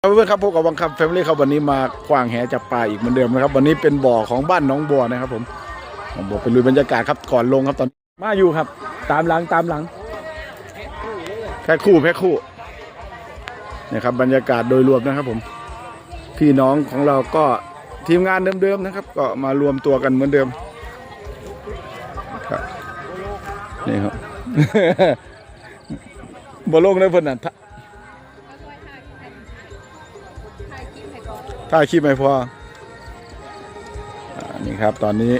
ครับเพื่อนครับพบกับวังคับแฟมิลี่ครับวันนี้มาขวางแหจับปลาอีกเหมือนเดิมนะครับ วันนี้เป็นบ่อของบ้านน้องบัวนะครับ ผมน้องบัวไปลุยบรรยากาศครับก่อนลงครับตอนมาอยู่ครับ ตามหลังตามหลังแพ็คคู่แพ็คคู่นี่ยครับ บรรยากาศโดยรวมนะครับ ผม พี่น้องของเราก็ทีมงานเดิมๆนะครับ ก็มารวมตัวกันเหมือนเดิมครับนี่ครับบอลงเลยเพิ่นน่ะ ถ้าคลิปไม่พออ่านี่ครับตอนนี้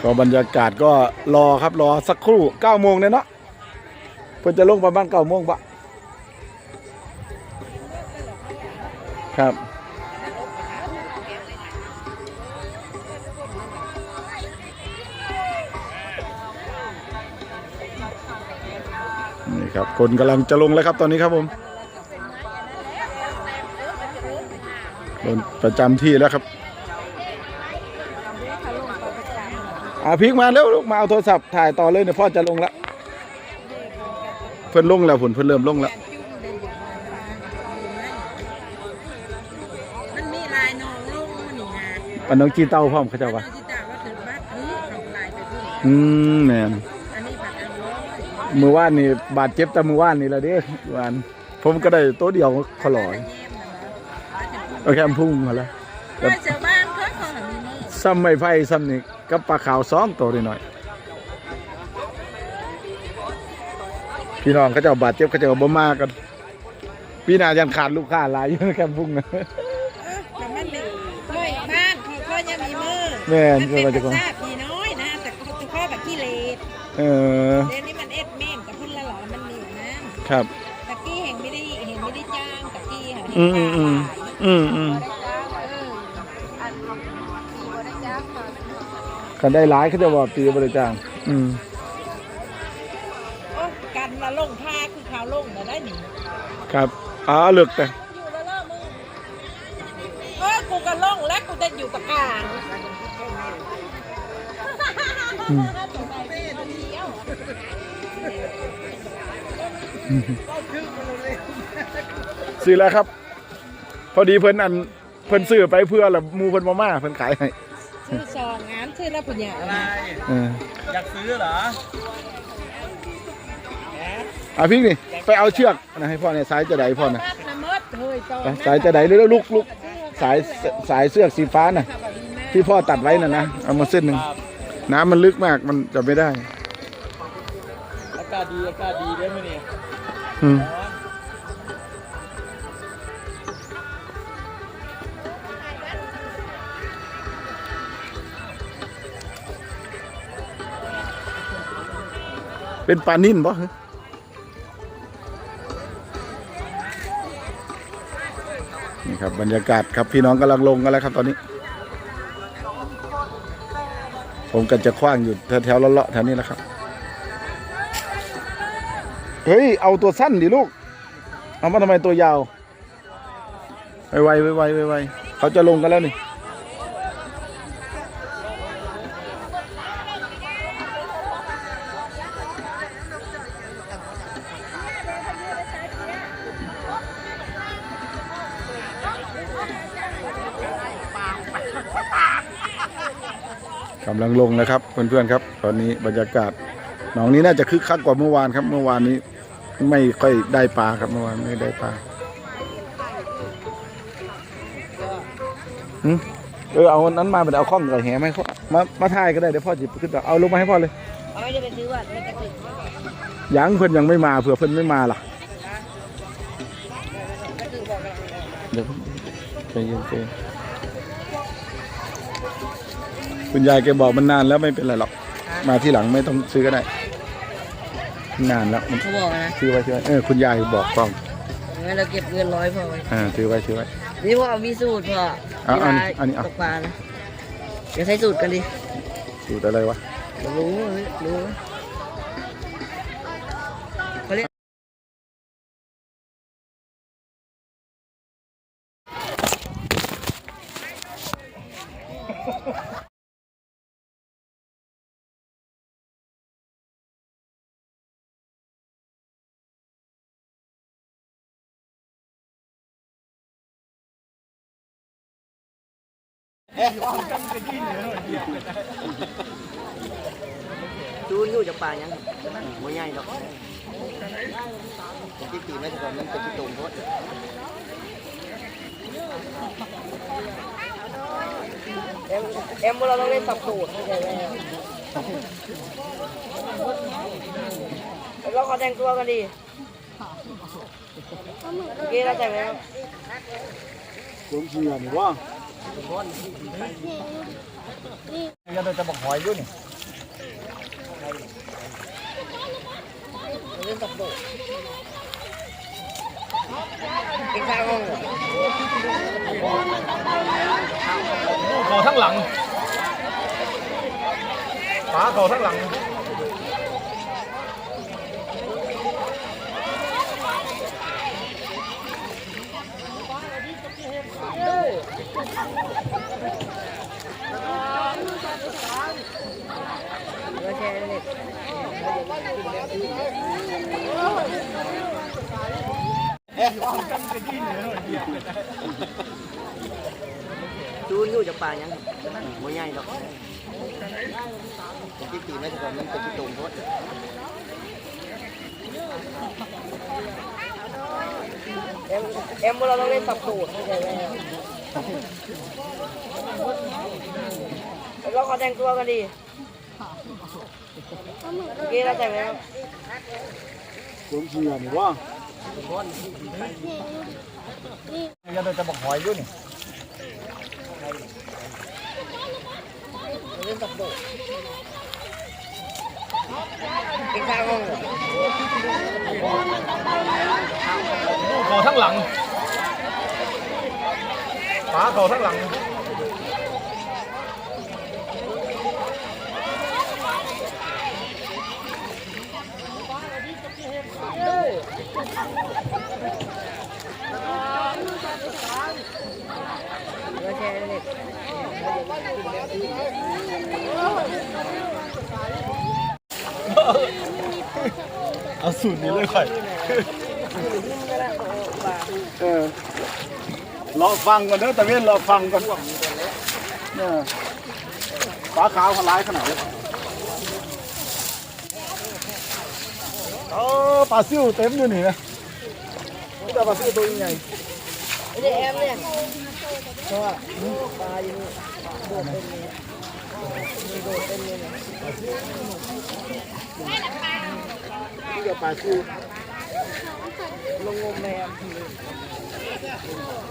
ก็บรรยากาศก็รอครับรอสักครู่เก้าโมงเนี่ยเนาะเพื่อจะลงประมาณเก้าโมงปะครับ นี่ครับ คนกำลังจะลงแล้วครับตอนนี้ครับผม ลงประจำที่แล้วครับอาพิกมาเร็วลูกมาเอาโทรศัพท์ถ่ายต่อเลยเนี่ยพ่อจะลงแล้วเพิ่นลงแล้วผลเพิ่นเริ่มลงแล้วมันมีลายนองลงมันนี่นะปันน้องจีเต้าพร้อมเขาเจ้าว่าวะที่ตาว่าถึงบ้านคือเขาลายไปพุ่งอืมแม่นอันนี้ผัดอันร้อยมือว่านนี่บาดเจ็บแต่มือว่านนี่แหละเด้วานผมก็ได้ตัวเดียวขอลอยแยมนะ เนาะโอเคมพุ่งมาแล้วว่าชาวบ้านเขาเขาหามีมือซ้ำไม่ไพ่ซ้ำนี่กับปลาขาวสองตัวนิดหน่อยพี่น้องเขาเจ้าบาดเจ็บเขาเจ้าบ่มากันพี่นายันขาดลูกค้าหลายอยู่ในแคมป์พุ่งนะแต่มันมีไม่บ้านเขาก็ยังมีมือแม่นมันก็เป็นว่าจะภาก่อนษาพี่น้อยนะแต่เขาจะข้อแบบขี้เลสเออเดี๋ยวนี้มันเอ็ดเม่นกับพุ่นละหล่อมันมีนะครับตะกี้เห็นไม่ได้เห็นไม่ได้จ้างตะกี้เห็นอืมอืม อืมอืมอืมอันมีบริจ้างมากันได้หลายเขาจะว่าปีบริจางอืมโอ้กันละลงท่าคือเขาลงมาได้หนิครับอ๋อเลือกแต่อยู่แล้วล่ะมึงเออกูก็ล่องแล้วกูจะอยู่กับกลางอืมซื้อแล้วครับ พอดีเพิ่นอันเพิ่นซื้อไปเพื่อละหมูเพิ่นมาม่าเพิ่นขายให้ชื่อซองงานชื่อแล้วปุญญาอะไรเอออยากซื้อเหรออะพี่นี่ไปเอาเชือกนะให้พ่อเนี่ยสายจะไดพ่อนะบ้านน้ำมดเฮ้ยตอนไปสายจะไดเร็วๆลุกลุกสายสายเสือกสีฟ้าน่ะ ที่พ่อตัดไว้น่ะนะเอามาเส้นหนึ่งน้ำมันลึกมากมันจะไม่ได้อากาศดีอากาศดีด้วยมั้ยเนี่ย เป็นปลานิ่นบ่ฮะนี่ครับบรรยากาศครับพี่น้องกำลังลงกันแล้วครับตอนนี้ ผมก็จะคว้างอยู่แถวๆเลาะๆแถวนี้แหละครับ เฮ้ย เอาตัวสั้นดิลูก เอามาทำไมตัวยาว ไวไวไวไวไวไวเขาจะลงกันแล้วนี่ กำลังลงนะครับเพื่อนๆครับ ตอนนี้บรรยากาศหนองนี้น่าจะคึกคักกว่าเมื่อวานครับ เมื่อวานนี้ไม่ค่อยได้ปลาครับเมื่อวานไม่ได้ปลาหึเออเอาอันนั้นมาเป็นเอาข้องกับแหไหมเขามามาถ่ายก็ได้เดี๋ยวพ่อจิบขึ้นต่อเอาลงมาให้พ่อเลยเอาไม่ได้ไปซื้อว่าไม่กระติกยังเพื่อนยังไม่มาเผื่อเพื่อนไม่มาล่ะกระติกบอกกันเดี๋ยวใจเย็นใจเย็น คุณยายแกบอกมันนานแล้วไม่เป็นไรหรอก มาที่หลังไม่ต้องซื้อก็ได้ นานแล้วเขาบอกนะซื้อไว้ซื้อไว้เออคุณยายบอกกล้องงั้นเราเก็บเงินร้อยพอไว้อ่าซื้อไว้ซื้อไว้ นี่พ่อมีสูตรพ่ออะอันนี้อันดอตกปลานะเดี๋ยวใช้สูตรกันดิสูตรอะไรวะรู้รู้เขาเรียก นอยู่จากป่ายังบ่ใหญ่ดอกที่ตีไม่ถึงมันเป็นที่ตุ่มโพดเอ็มเอ็มเราต้องเล่นสับสูตรไม่ใช่ไหมเราขอแต่งตัวกันดีเมื่อกี้เราแต่งแล้วผมเชื่อนี่ว่า ยังจะบอกหอยอยู่นี่เล่นสับสูต รอีกข้างห้องเหรอเขาทั้งหลังฝาเขาทั้งหลังเราแชร์เน็ตจูนอยู่จากป่ายังบ่ใหญ่ดอกที่ตีไม่ถึงมันเป็นที่ตุ่มโพดเอ็มเอ็มเราต้องเล่นสับสูตรไม่ใช่ไหม เราขอแต่งตัวกันดีเมื่อกี้เราแต่งแล้วผมเชื่อนี่ว่ายังจะบอกหอยอยู่นี่เล่นสับสูตรอีกข้างห้องเหรอเขาทั้งหลัง ฝาเขาทั้งหลังเราแชร์เน็ตเอาสูตรนี้เลยค่อยเออ รอฟังก่อนเด้อตะเวนรอฟังก่อนเนี่ยฝาขาวเขาร้ายขนาดนี้เออปลาซิวเต็มอยู่นี่นะนี่แต่ปลาซิวตัวใหญ่ไม่ได้แอมเนี่ยเพราะว่าปลาอยู่โดดเต็มเลยมีโดดเต็มเลยนี่ยนี่ก็ปลาซิวลงงมแมว 何?